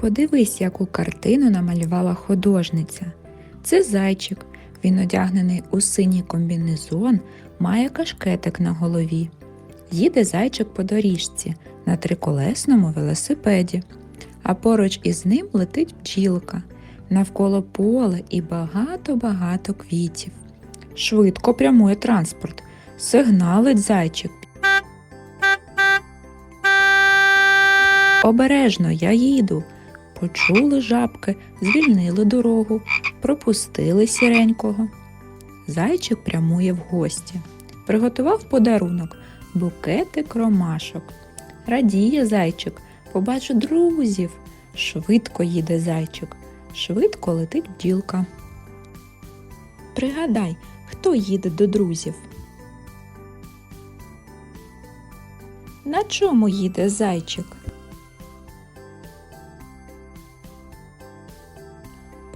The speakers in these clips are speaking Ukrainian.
Подивись, яку картину намалювала художниця. Це зайчик. Він одягнений у синій комбінезон, має кашкетик на голові. Їде зайчик по доріжці на триколесному велосипеді, а поруч із ним летить бджілка. Навколо поле і багато-багато квітів. Швидко прямує транспорт. Сигналить зайчик. Обережно я їду. Почули жабки, звільнили дорогу, пропустили сіренького. Зайчик прямує в гості. Приготував подарунок букетик ромашок. Радіє зайчик, побачу друзів. Швидко їде зайчик, швидко летить бджілка. Пригадай, хто їде до друзів. На чому їде зайчик?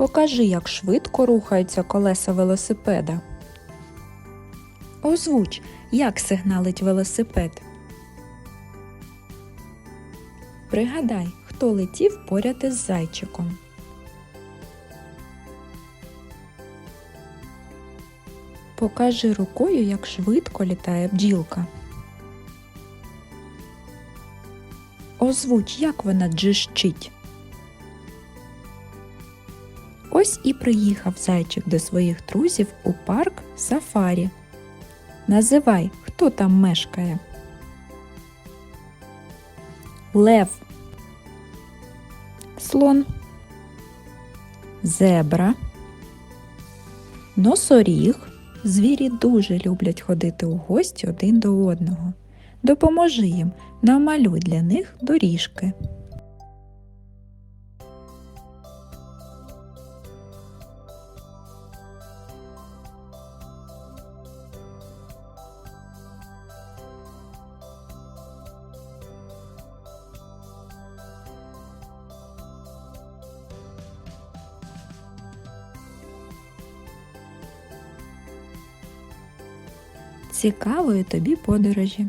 Покажи, як швидко рухаються колеса велосипеда. Озвуч, як сигналить велосипед. Пригадай, хто летів поряд із зайчиком. Покажи рукою, як швидко літає бджілка. Озвуч, як вона джищить. Ось і приїхав зайчик до своїх друзів у парк Сафарі. Називай, хто там мешкає. Лев. Слон. Зебра. Носоріг. Звірі дуже люблять ходити у гості один до одного. Допоможи їм, намалюй для них доріжки. Цікавої тобі подорожі!